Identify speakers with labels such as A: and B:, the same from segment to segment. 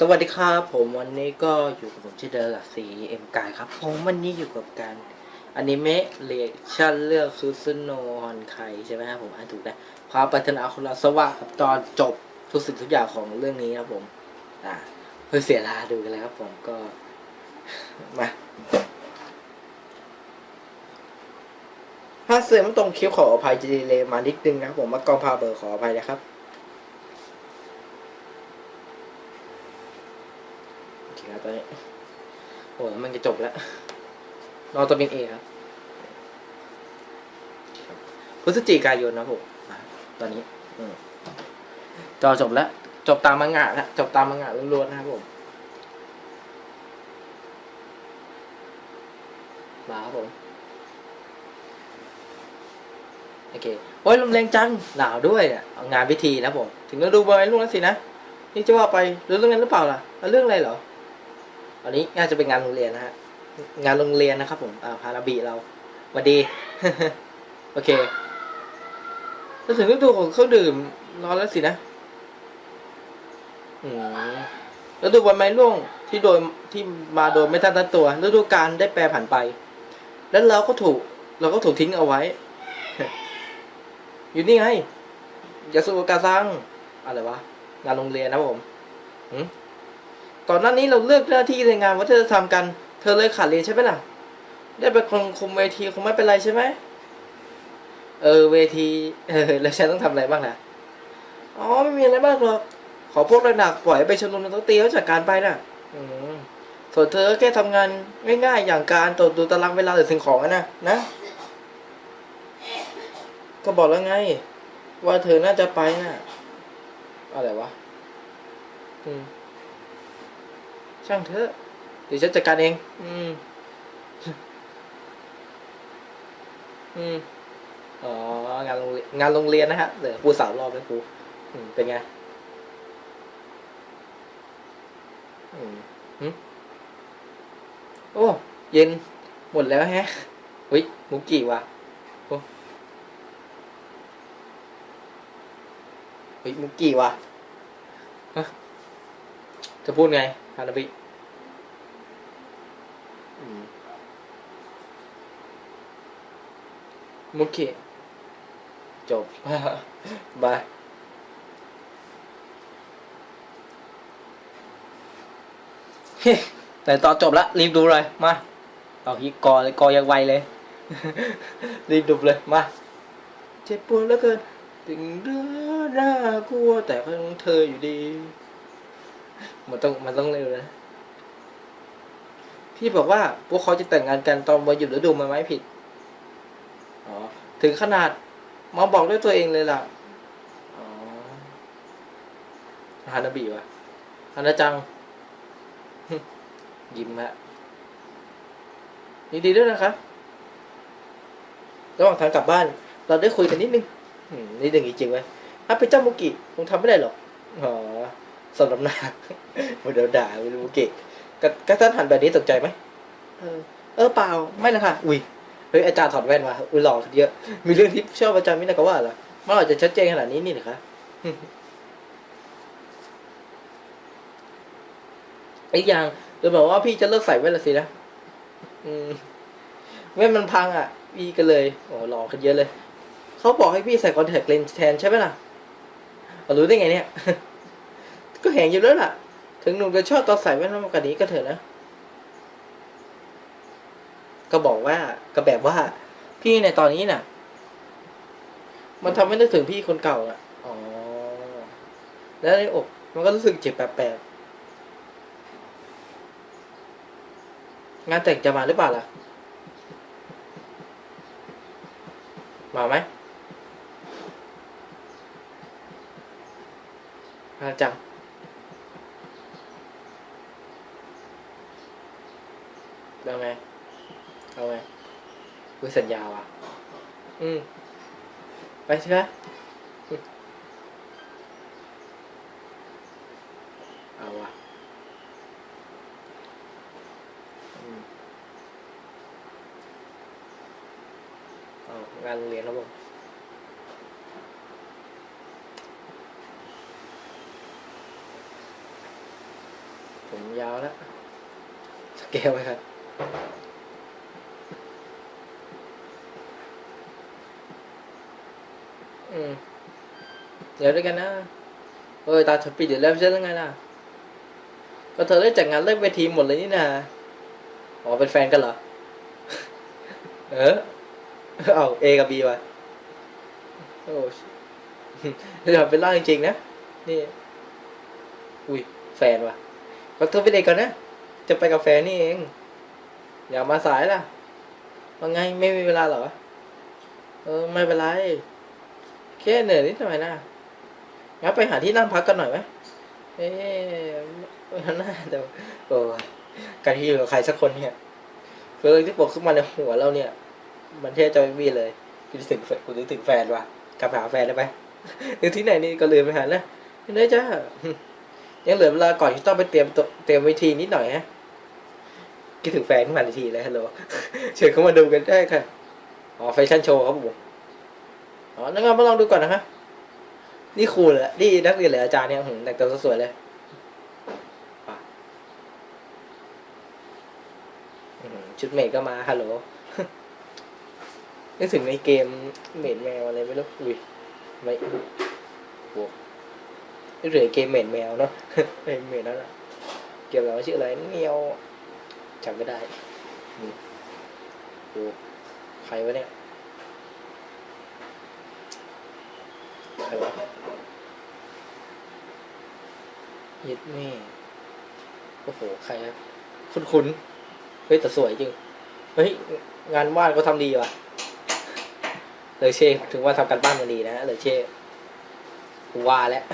A: สวัสดีครับผมวันนี้ก็อยู่กับผมชื่อเดลสีเอ็มกายครับผมวันนี้อยู่กับการอนิเมะเรียชั่นเรื่องซูซุโนฮอนไคใช่ไหมครับผมอ่านถูกนะความปรารถนาของเราสว่างครับตอนจบทุกสิ่งทุกอย่างของเรื่องนี้ครับผม อ่าเพื่อเสียเวลาดูกันเลยครับผมก็มาถ้าเสือไม่ตรงคิ้วขออภัยจะดีเลยมานิดนึงนะครับผมมากองพาเบอร์ขออภัยนะครับ โอเคครับ ตอนนี้ โอ้มันจะจบแล้วรอตัวเป็นเอครับพฤศจิกายนนะผมตอนนี้อจอจบแล้ว จบตามมังงะแล้วจบตามมังงะล้วนๆนะครับผมมาครับผมโอเคโอ้ยลมแรงจังหนาวด้วยอะเอางานพิธีนะผม ถึงฤดูใบไม้ร่วงแล้วสินะ นี่จะว่าไปเรื่องนั้นหรือเปล่าล่ะเรื่องอะไรเหรอ อันนี้น่าจะเป็นงานโรงเรียนนะฮะ งานโรงเรียนนะครับผม อ่า พาราบีเราวัสดี โอเคแล้วถึงฤดูของเครื่องดื่มร้อนแล้วสินะอืมฤดูใบไม้ร่วงที่โดยที่มาโดยไม่ทันตั้งตัวฤดูกาลได้แปรผันไป แล้วเราก็ถูก เราก็ถูกทิ้งเอาไว้ อยู่นี่ไงยาสุกาซังอะไรวะงานโรงเรียนนะผมหืม ก่อนหน้านี้เราเลือกหน้าที่ในงานวัฒนธรรมกัน เธอเลยขาดเรียนใช่ไหมล่ะ ได้เป็นคนคุมเวทีคงไม่เป็นไรใช่ไหม เออเวที เออแล้วฉันต้องทำอะไรบ้างนะอ๋อไม่มีอะไรมากหรอก ขอพวกระดับปล่อยไปชมรมนักดนตรีเขาจัดการไปน่ะส่วนเธอก็แค่ทำงานง่ายๆอย่างการตรวจดูตารางเวลาหรือสิ่งของอะนะนะ ก็บอกแล้วไง ว่าเธอน่าจะไปน่ะ อะไรวะ อืม ช่างเถอะเดี๋ยวฉันจัดการเอง อืม อืม อ๋อ งานโรงเรียนงานโรงเรียนนะฮะเดี๋ยวครูสาวรอบเลยครูอืม เป็นไง อืมหึโอ้ เย็น หมดแล้วแฮะเฮ้ยมุกิว่ะโอ้เฮ้ยมุกิว่ะจะพูดไง ฮานาบิมุกิจบ บายแต่ตอนจบละรีบดูเลย มาเอาฮิกอเลยกอยังไวเลย รีบดูเลย มา เจ็บปวดเหลือเกินถึงเรื่องน่ากลัวแต่ก็ต้องเธออยู่ดี มันต้องมันต้องเร็วนะพี่บอกว่าพวกเขาจะแต่งงานกันตอนวันหยุดฤดูใบไม้ผลิอ๋อถึงขนาดมาบอกด้วยตัวเองเลยล่ะอ๋อฮานาบิวะฮานาจัง ยิ้มฮะยินดีด้วยนะครับระหว่างทางกลับบ้าน เราได้คุยกันนิดนึงอืมนิดนึงจริงๆไว้ยถ้าเป็นเจ้ามุกิคงทำไม่ได้หรอก อ๋อ สมน้ำหน้าเดี๋ยวด่าไม่รู้เก่งกก็ท่านหันแบบนี้ตกใจไหมเออ เออเปล่าไม่นะคะอุ้ยเฮ้ยอาจารย์ถอดแว่นมาอุ้ยหล่อขึ้นเยอะ มีเรื่องที่ชอบอาจารย์ไม่น่าก็ว่าเหรอมันอาจจะชัดเจนขนาดนี้นี่เหรอคะอีกอย่างจะบอกว่าพี่จะเลิกใส่แว่นละสินะอืมแว่นมันพังอะพี่ก็เลยโอ้หล่อขึ้นเยอะเลย เขาบอกให้พี่ใส่คอนแทคเลนส์แทนใช่ไหมล่ะเอารู้ได้ไงเนี่ย ก็เห็นอยู่แล้วล่ะ ถึงหนุ่มจะชอบตอนใส่แว่นมากกว่านี้ก็เถอะนะ ก็บอกว่าก็แบบว่า พี่ในตอนนี้น่ะ มันทำให้นึกถึงพี่คนเก่าอะ อ๋อ แล้วในอกมันก็รู้สึกเจ็บแปลกๆงานแต่งจะมาหรือเปล่าล่ะ มาไหมมาจัง เอาไงเอาไงคุยสัญญาว่ะ อืม ไปใช่ไหมอืมเอาว่ะอืมเอางานโรงเรียนครับผมผมยาวแล้ว สเกลไหมครับ อืม เดี๋ยวด้วยกันนะเอ้ยตาเธอปิดอยู่แล้วใช่หรือไงล่ะ ก็เธอได้จัดงานเลิกเวทีหมดเลยนี่นาอ๋อเป็นแฟนกันเหรอ เออเอาเอกับบีวะโอ้เดี๋ยวเป็นร่างจริงๆนะ นี่ อุ้ยแฟนวะก็เธอไปเด็กก่อนนะ จะไปกับแฟนนี่เอง อย่ามาสายล่ะว่าไงไม่มีเวลาเหรอ เออ ไม่เป็นไร แค่เหนื่อยนิดหน่อยนะ งั้นไปหาที่นั่งพักกันหน่อยไหมเอ๊ะน่าแต่โอ้การที่อยู่กับใครสักคนเนี่ยคือเรื่องที่ปกขึ้นมาในหัวเราเนี่ย มันแทบจะไม่มีเลยกูนึกถึงแฟนกูนึกถึงแฟนว่ะกลับหาแฟนได้ไหมนึกที่ไหนนี่ก็ลืมไปหาแล้วไม่ได้จ้ายังเหลือเวลาก่อนที่ต้องไปเตรียมตเตรียมวิธีนิดหน่อยฮะคิดถึงแฟนขึ้นมาทันทีเลยฮัลโหลเชิญเข้ามาดูกันได้ค่ะ อ๋อแฟชั่นโชว์ครับผม อ๋อ นั่นก็มาลองดูก่อนนะฮะ นี่ครูเลยนี่นักเรียนเลยอาจารย์เนี่ยหืมแต่งตัวสวยๆเลยชุดเมดก็มาฮัลโหลนึกถึงในเกมเมดแมวอะไรไม่รู้อุ้ยไม่โว้นึกถึงเกมเมดแมวเนาะเมดเมดนั่นแหละเกมเราชื่ออะไรเมียวจำไม่ได้อืมโอ้ใครวะเนี่ยใครวะ ยิดแม่โอ้โห ใครอะคุ้นเฮ้ยแต่สวยจริง เฮ้ย งานวาดก็ทำดีว่ะ เลยเช่ถึงว่าทำกันบ้านมาดีนะเลยเช่ว่าแล้ว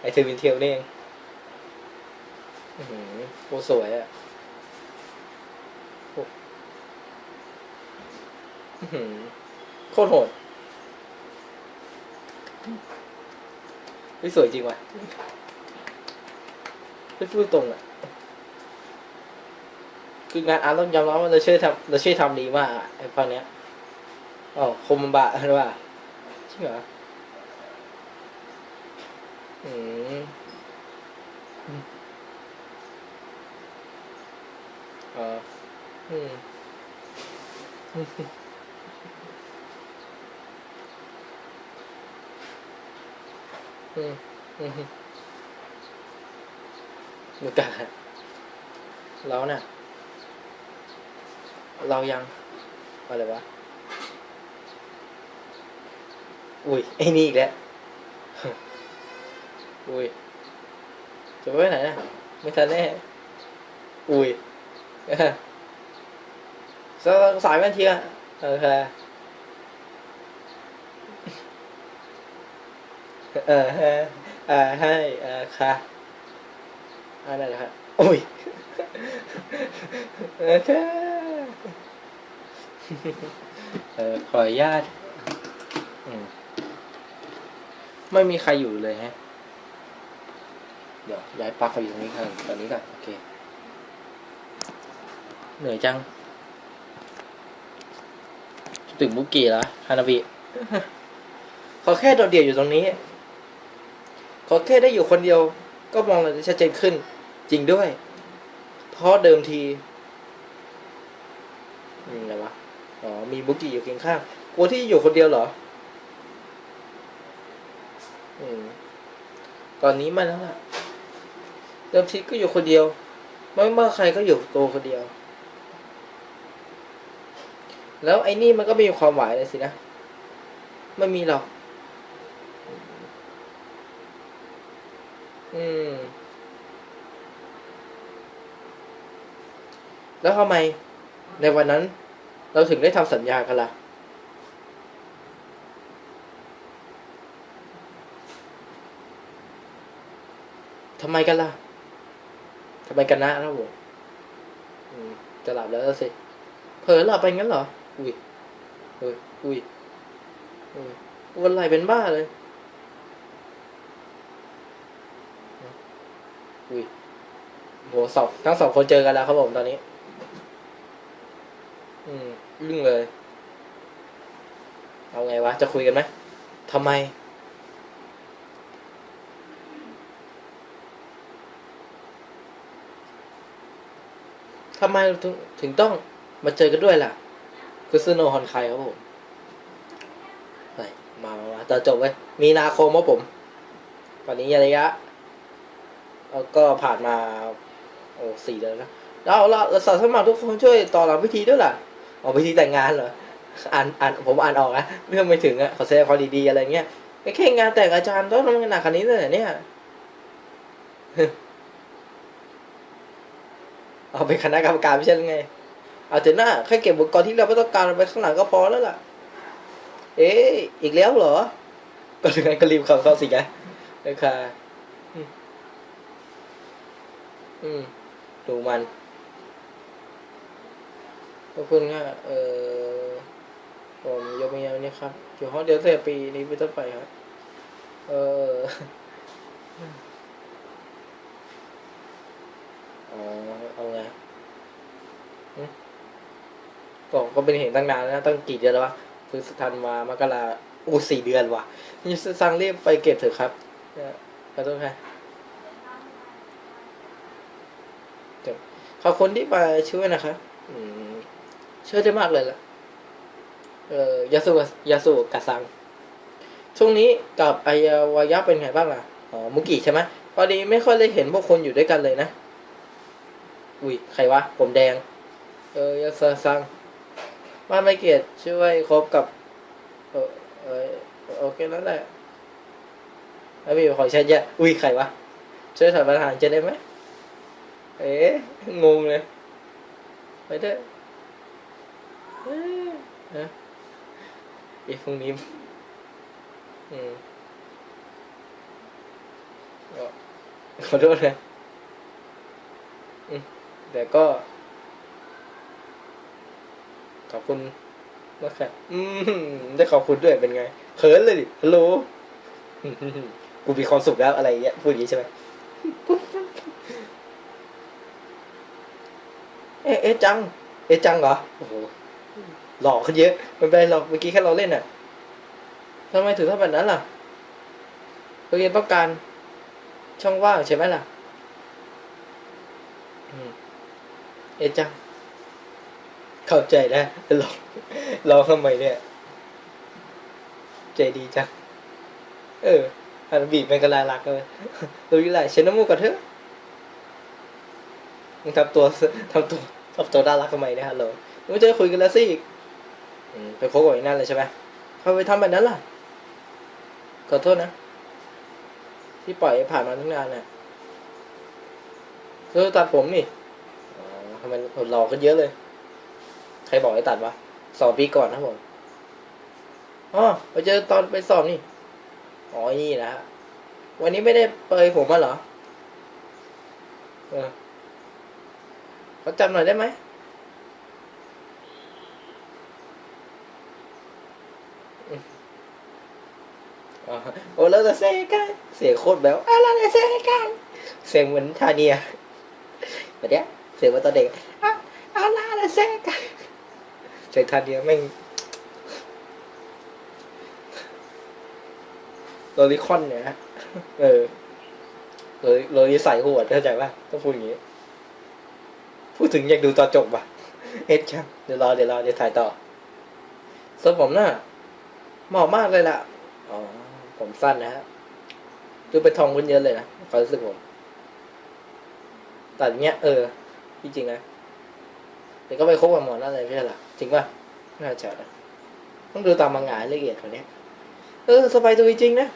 A: ไอเทอร์วินเทลนี่เองอื้อหือโคตรสวยอะอื้อหือโคตรโหด เฮ้ยสวยจริงว่ะไม่พูดตรงอะ คืองานอาร์ตต้องยอมรับว่าเราเชื่อทำเราเชื่อทำดีมากอะไอ้พวกเนี้ยอ๋อคมบะหรือว่าจริงเหรออืมอืมอ๋ออืมอืมอืมอืม ดูกันเราน่ะ เรายัง อะไรวะ อุ้ย ไอ้นี่อีกแล้ว อุ้ย จะไปไหนนะไม่ทันแน่ อุ้ยสายแว่นเทียเออค่ เออฮะเออให้เออค่ะอันนั้นแหละครับอุ้ยเออค่ะเออขออนุญาตอืมไม่มีใครอยู่เลยฮะ เดี๋ยวย้ายปลั๊กไปอยู่ตรงนี้ก่อนตอนนี้ก่อนโอเค เหนื่อยจัง ถึงบุกิแล้วฮานาบิขอแค่โดดเดี่ยวอยู่ตรงนี้ ขอแค่ได้อยู่คนเดียว ก็มองอะไรชัดเจนขึ้น จริงด้วย เพราะเดิมทีอืมอะไรวะอ๋อมีบุกิอยู่เคียงข้างกลัวที่อยู่คนเดียวเหรอ อืมตอนนี้ไมันแล้วล่ะ เดิมทีก็อยู่คนเดียว ไม่ว่าใครก็อยู่ตัวคนเดียว แล้วไอ้นี่มันก็ไม่มีความหมายเลยสินะ ไม่มีหรอก อืม แล้วทำไม ในวันนั้น เราถึงได้ทำสัญญากันล่ะ ทำไมกันล่ะ ทำไมกันนะครับผมจะหลับแล้วสิ เผลอหลับไปงั้นเหรอ อุ้ยอุ้ยอุ้ยวันไหลเป็นบ้าเลย อุ้ยโหสองทั้งสองคนเจอกันแล้วครับผมตอนนี้ อืมลึ่งเลย เอาไงวะ จะคุยกันไหมทำไม ทำไมถึงถึงต้องมาเจอกันด้วยล่ะ คือซูโนฮอนไคครับผมไปมามามาต่อจบไว้ยมีนาคมครับผมตอนนี้ระยะ แล้วก็ผ่านมา โอ้สี่เดือนแล้วแล้วเราเราสาวสมัครทุกคนช่วยต่อหลังพิธีด้วยล่ะออกพิธีแต่งงานเหรออ่านอ่านผมอ่านออกนะเรื่องไม่ถึงอะขอแสดงความดีๆอะไรเงี้ยไม่แค่งานแต่งอาจารย์ต้องทำงานหนักขนาดนี้เลยเนี่ยเอาเป็นคณะกรรมการไม่ใช่ไง เอาเถอะหน้าแค่เก็บอุปกรณ์ที่เราไม่ต้องการเอาไปข้างหลังก็พอแล้วล่ะ เอ๊ะอีกแล้วเหรอ ก็ถึงงั้นก็รีบเข้าเข้าสิไงนะคะ อืม ดูมันขอบคุณค่ะเออผมยกมือยังนี่ครับอยู่ห้องเดียวแต่ปีนี้ไปนต้นไปครับ เอออ๋อเอาไงหึก็ก็เป็นเห็นตั้งนานแล้วตั้งกี่เดือนแล้ววะพฤษภาคมมามกราอู้สี่เดือนว่ะนี่สั่งเรียบไปเก็บเถอะครับเนี่ยขอโทษค่ะเดี๋ยว ขอบคุณที่มาช่วยนะคะช่วยได้มากเลยล่ะ เออยาสุยาสุกับซัง ช่วงนี้กับอายวายะเป็นไงบ้างล่ะ อ๋อ มุกิใช่ไหมพอดีไม่ค่อยได้เห็นพวกคนอยู่ด้วยกันเลยนะ อุ้ย ใครวะ ผมแดง เออยาสุซังว่าไม่เกียรติช่วยคบกับ เออเออโอเคนั่นแหละแล้วพี่ขอใช้เยอะ อุ้ย ใครวะ ช่วยถอดปัญหารจะได้ไหม เอ๊ะงงเลยไปเถอะเอ๊ะฮะอีพวกนี้อืมก็ขอโทษนะแต่ก็ ขอบคุณนะครับอืมได้ขอบคุณด้วยเป็นไงเขินเลยดิฮัลโหลอืมกูมีความสุขแล้วอะไรเงี้ยพูดอย่างนี้ใช่ไหม เอ๊ะเอ๊ะจัง เอ๊ะจังเหรอโอ้โหหลอกขึ้นเยอะไม่เป็นไรหรอกเมื่อกี้แค่เราเล่นอะทำไมถึงทำแบบนั้นล่ะโรงเรียนต้องการช่องว่างใช่ไหมล่ะเอะจัง เข้าใจแล้วหลองลองทำไมเนี่ย ใจดีจัง เออฮันบีบเป็นกระลาลักเลยดูยี่ไรเชนน้ำมูกกับเธอมึงทำตัวทำตัว ทำตัวน่ารักทำไมเนี่ยฮัลโหลมึงจะคุยกันแล้วสิอืมไปโคกกับไอ้นั่นเลยใช่ไหมทำไมทำแบบนั้นล่ะ ขอโทษนะ ที่ปล่อยให้ผ่านมาตั้งนานน่ะเธอตัดผมนี่อ๋ทำไมหลอกกันเยอะเลย ใครบอกให้ตัดวะสอบปีก่อนนะผมอ๋อไปเจอตอนไปสอบนี่อ๋อนี่นะวันนี้ไม่ได้เปยผมมาเหรอ เออ เขาจำหน่อยได้ไหมอ๋อโอเลาเซกันเสียงโคตรแบบอะไรเซกันเสียงเหมือนทาเนียแบบเนี้ยเสียงเมือตอนเด็กอะอะไรเซกันเสียงทาเนียแม่งโรลิคอนเนี่ยนะเออโรลิโรลิใส่หัวเข้าใจป่ะต้องพูดอย่างงี้ พูดถึงอยากดูตอนจบป่ะเอ็ดช่างเดี๋ยวรอเดี๋ยวรอเดี๋ยวถ่ายต่อส่วนผมน่ะเหมาะมากเลยล่ะอ๋อผมสั้นนะฮะดูเป็นทองขึ้นเยอะเลยนะความรู้สึกผมแต่เงี้ยเออจริงๆนะเดี๋ยวก็ไปคบกับหมอนั่นเลยไม่ใช่หรอจริงป่ะน่าจะนะต้องดูตามมังงะละเอียดกว่านี้เออสบายตัวจริงนะ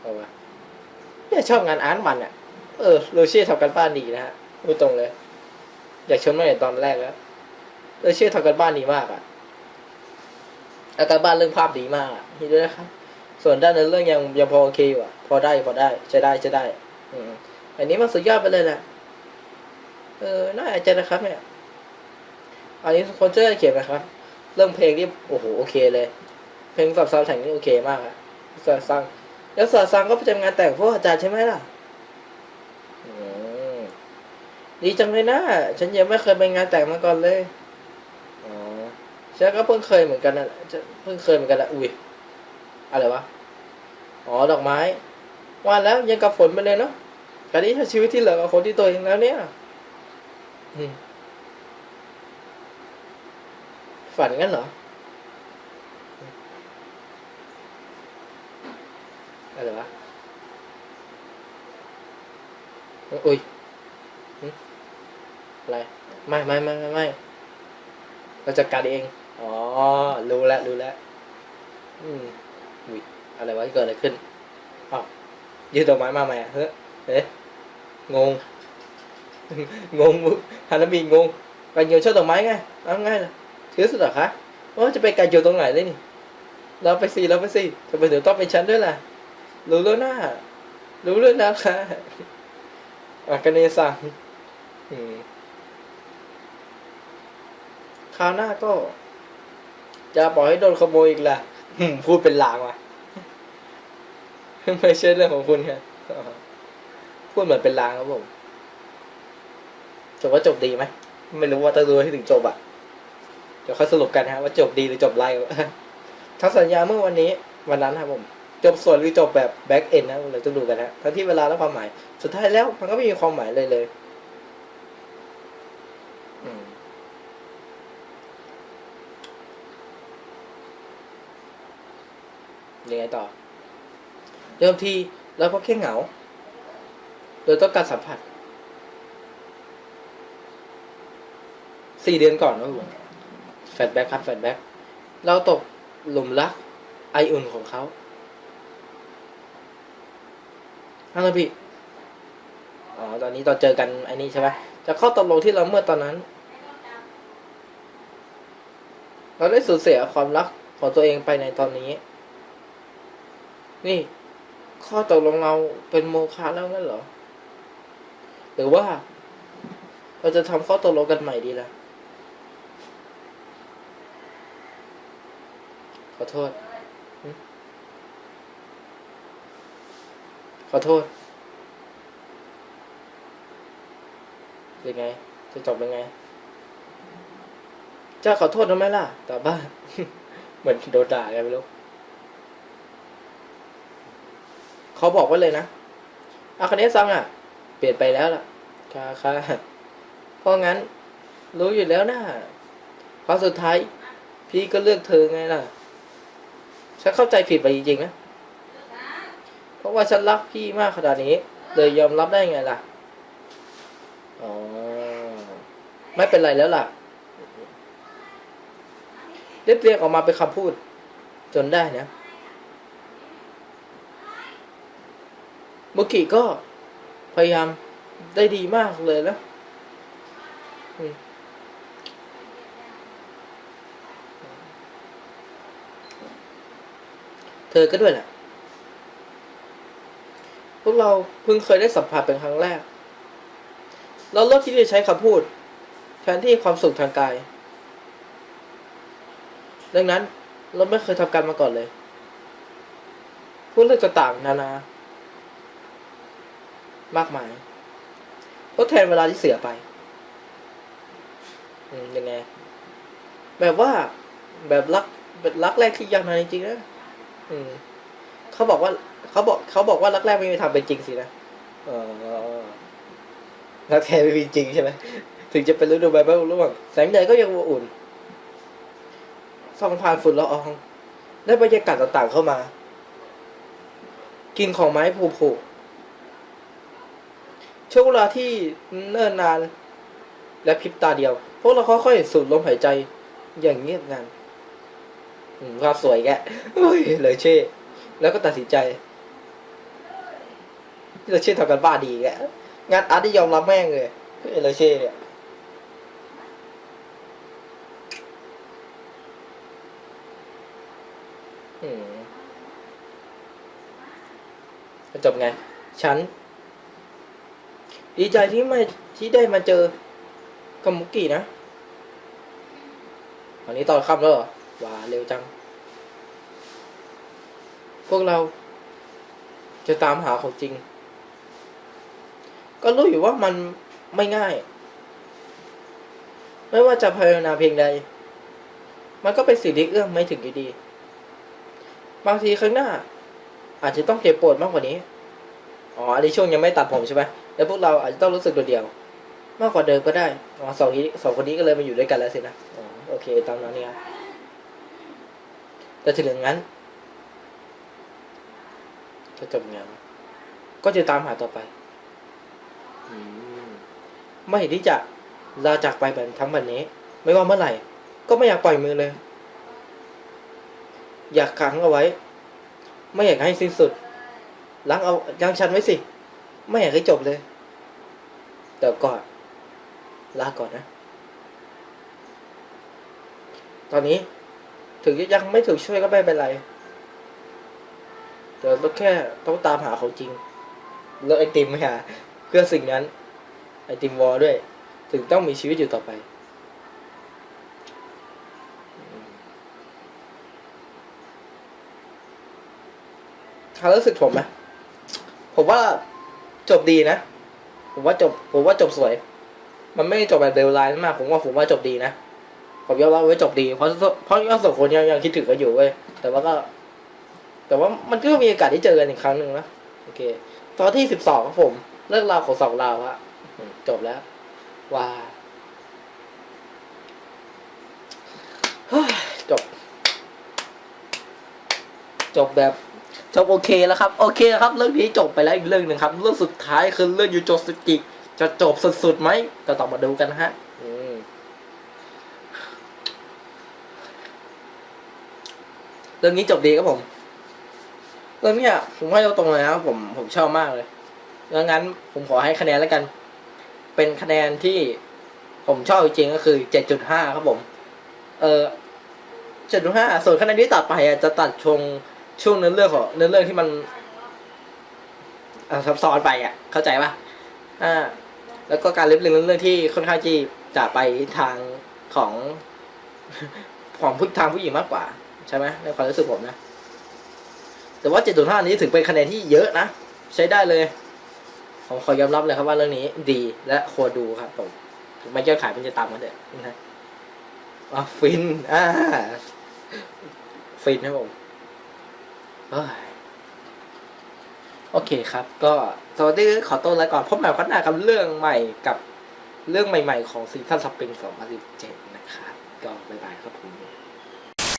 A: เอาวะเนี่ยชอบงานอาร์ตมันอะเออโรเช่ทำกันบ้านดีนะฮะ พูดตรงเลย อยากชมแต่ตอนแรกแล้วโรเชื่อทำกันบ้านดีมากอะอาการบ้านเรื่องภาพดีมากนี่ด้วยนะครับ ส่วนด้านในเรื่องยังยังพอโอเคอยู่อะพอได้พอได้ใช้ได้ใช้ได้ อืมอันนี้มันสุดยอดไปเลยแหละเออน่าอาจจะนะครับ เนี่ย อันนี้คนเจอเขียนนะครับ เรื่องเพลงที่โอ้โหโอเคเลย เพลงสับซาวแข่งนี่โอเคมากอะสาซังแล้วสาซังก็ไปทำงานแต่งพวกอาจารย์ใช่ไหมล่ะอืม ดีจังเลยนะ ฉันยังไม่เคยไปงานแต่งมาก่อนเลย อ๋อ ฉันก็เพิ่งเคยเหมือนกันนะจะเพิ่งเคยเหมือนกันละอุ้ย อะไรวะ อ๋อ ดอกไม้ ว่าแล้วยังกับฝนไปเลยเนาะการนี้ถ้าชีวิตที่เหลือกับคนที่ตัวเองแล้วเนี่ย อืม ฝันงั้นเหรอ อะไรวะ อุ้ยหึ อะไร ไม่ไม่ไม่ไม่ไม่เราจัดการเอง อ๋อ รู้แล้วรู้แล้ว อืมอุ้ยอะไรวะเกิดอะไรขึ้นอ้าวยืดดอกไม้มาใหม่อะเฮ้ยเอ๊ะงง งงมึงฮานามิงงไก่เกียวชอบดอกไม้ไงเอาง่ายเลยถือสุดเหรอคะว่าจะไปไก่เกียวตรงไหนเลยนี่เราไปสิเราไปสิทำไมถึงต้องเป็นฉันด้วยล่ะ รู้แล้วนะรู้เรื่องแล้วค่ะอากาเนซังอืม คราวหน้าก็ จะปล่อยให้โดนขโมยอีกล่ะพูดเป็นลางว่ะไม่ใช่เรื่องของคุณครับพูดเหมือนเป็นลางครับผมจบว่าจบดีไหมไม่รู้ว่าต้องดูให้ถึงจบอะเดี๋ยวค่อยสรุปกันฮะว่าจบดีหรือจบไล่ทั้งสัญญาเมื่อวันนี้ วันนั้นครับผม จบส่วนหรือจบแบบแบ็กเอนนะเราจะดูกันนะทั้งที่เวลาและความหมาย สุดท้ายแล้วมันก็ไม่มีความหมายเลยเลยอืมยัง ไงต่อ เดิมทีเราก็แค่เหงา โดยต้องการสัมผัสสี่เดือนก่อนนะผมแฟลแบ็กครับแฟลแบ็กเราตกหลุมรักไออุ่นของเขาฮัลโหลพี่อ๋อตอนนี้ตอนเจอกันไอ้นี่ใช่ไหมจะเข้าตกลงที่เราเมื่อตอนนั้น เราได้สูญเสียความรักของตัวเองไปในตอนนี้ นี่ ข้อตกลงเราเป็นโมฆะแล้วงั้นเหรอ หรือว่า เราจะทำข้อตกลงกันใหม่ดีล่ะ ขอโทษ ขอโทษเป็นไง จะจบเป็นไง จะขอโทษทำไมล่ะ แต่บ้า เหมือนโดนด่าไงไม่รู้ เขาบอกไว้เลยนะอาคาเนะซังอะ เปลี่ยนไปแล้วล่ะค่ะค่ะเพราะงั้น รู้อยู่แล้วนะเพราะสุดท้าย พี่ก็เลือกเธอไงล่ะ ฉันเข้าใจผิดไปจริงๆนะ เพราะว่าฉันรักพี่มากขนาดนี้ เลยยอมรับได้ไงล่ะ อ๋อ ไม่เป็นไรแล้วล่ะเรียบเรียงออกมาเป็นคำพูด จนได้นะ มุกิก็พยายามได้ดีมากเลยนะเธอก็ด้วยแหละ พวกเราเพิ่งเคยได้สัมผัสเป็นครั้งแรก เราเลือกที่จะใช้คำพูดแทนที่ความสุขทางกาย ดังนั้นเราไม่เคยทำกันมาก่อนเลย พูดเรื่องต่างๆนานา มากมายทดแทนเวลาที่เสียไปยังไง แบบว่าแบบรักแบบรักแรกที่ยาวนานจริงๆนะอืมเขาบอกว่าเขาบอกเขาบอกว่ารักแรกไม่มีทางเป็นจริงสินะเออรักแท้ไม่มีจริงใช่ไหมถึงจะเป็นฤดูใบไม้ร่วงแสงแดดก็ยังอบอุ่นส่องผ่านฝุ่นละออง ได้บรรยากาศต่างๆเข้ามา กินของไม้ผุ ช่วงเวลาที่เนิ่นนาน และพริบตาเดียว พวกเราค่อยๆสูดลมหายใจอย่างเงียบงันภาพสวยแกเฮ้ยเลยเช่ แล้วก็ตัดสินใจเลยเช่ทำกันบ้าดีแกงานอาร์ตที่ยอมรับแม่งเลยเลยเช่เนี่ยจบไง ฉัน ดีใจที่ไม่ที่ได้มาเจอกับมุกกี้นะวันนี้ตอนค่ำแล้วเหรอว้าเร็วจัง พวกเราจะตามหาของจริง ก็รู้อยู่ว่ามันไม่ง่าย ไม่ว่าจะพยายามเพียงใด มันก็เป็นสิ่งที่เอื้อมไม่ถึงอยู่ดีบางทีข้างหน้า อาจจะต้องเจ็บปวดมากกว่านี้ อ๋ออันนี้ช่วงยังไม่ตัดผมใช่ไหม แล้วพวกเราอาจจะต้องรู้สึกโดดเดี่ยว มากกว่าเดิมก็ได้อ๋อสองนี้สองคนนี้ก็เลยมาอยู่ด้วยกันแล้วสินะอ๋อโอเคตามนั้นเนี่ยแต่ถึงอย่างนั้นจะจบยังไงวะก็จะตามหาต่อไปอืมไม่เห็นที่จะลาจากไปแบบทั้งวันนี้ ไม่ว่าเมื่อไหร่ ก็ไม่อยากปล่อยมือเลย อยากขังเอาไว้ ไม่อยากให้สิ้นสุดล้างเอายังฉันไว้สิ ไม่อยากให้จบเลย เดี๋ยวก่อนลาก่อนนะ ตอนนี้ ถึงยังไม่ถูกช่วยก็ไม่เป็นไรเดี๋ยวต้องแค่ต้องตามหาเขาจริง แล้วไอติมไม่หาเพื่อสิ่งนั้น ไอติมวอลด้วย ถึงต้องมีชีวิตอยู่ต่อไปความรู้สึกผมนะผมว่าจบดีนะ ผมว่าจบ ผมว่าจบสวย มันไม่จบแบบเดวไลน์มาก ผมว่าผมว่าจบดีนะผมยอมรับว่าจบดี เพราะเพราะทั้งสองคนยังยังคิดถึงกันอยู่เว้ยแต่ว่าก็ แต่ว่ามันก็มีโอกาสได้เจอกันอีกครั้งหนึ่งนะโอเค ตอนที่สิบสองครับผม เรื่องราวของสองราวฮะจบแล้วว้าจบ จบแบบ จบโอเคแล้วครับ โอเคครับ เรื่องนี้จบไปแล้วอีกเรื่องหนึ่งครับ เรื่องสุดท้ายคือเรื่องยูโจสกิจะจบสุดๆไหมก็ต้องมาดูกันนะฮะเรื่องนี้จบดีครับผม เรื่องนี้ผมให้ตรงเลยนะครับผมผมชอบมากเลยดังนั้นผมขอให้คะแนนแล้วกัน เป็นคะแนนที่ผมชอบจริงก็คือเจ็ดจุดห้าครับผม เออเจ็ดจุดห้าส่วนคะแนนที่ตัดไปอะจะตัดชง ช่วงเนื้อเรื่องของเนื้อเรื่องที่มันอ่าซับซ้อนไปอะ เข้าใจปะอ่า แล้วก็การเล็บเรื่องเรื่องที่ค่อนข้างที่จะไปทางของของผู้ทางผู้หญิงมากกว่า ใช่ไหมในความรู้สึกผมนะ แต่ว่า7.5นี้ถือเป็นคะแนนที่เยอะนะ ใช้ได้เลยผมขอยอมรับเลยครับว่าเรื่องนี้ดีและควรดูครับผมถึงแม้ยอดขายมันจะตามกันเถอะนะอะฟิน อ่า ฟินครับผม โอเคครับ ก็สวัสดีขอตัวลาก่อนพบใหม่พัฒนากับเรื่องใหม่กับเรื่องใหม่ ๆ ของซีซั่นสปริง2017 นะครับ ก็บ๊ายบายครับผม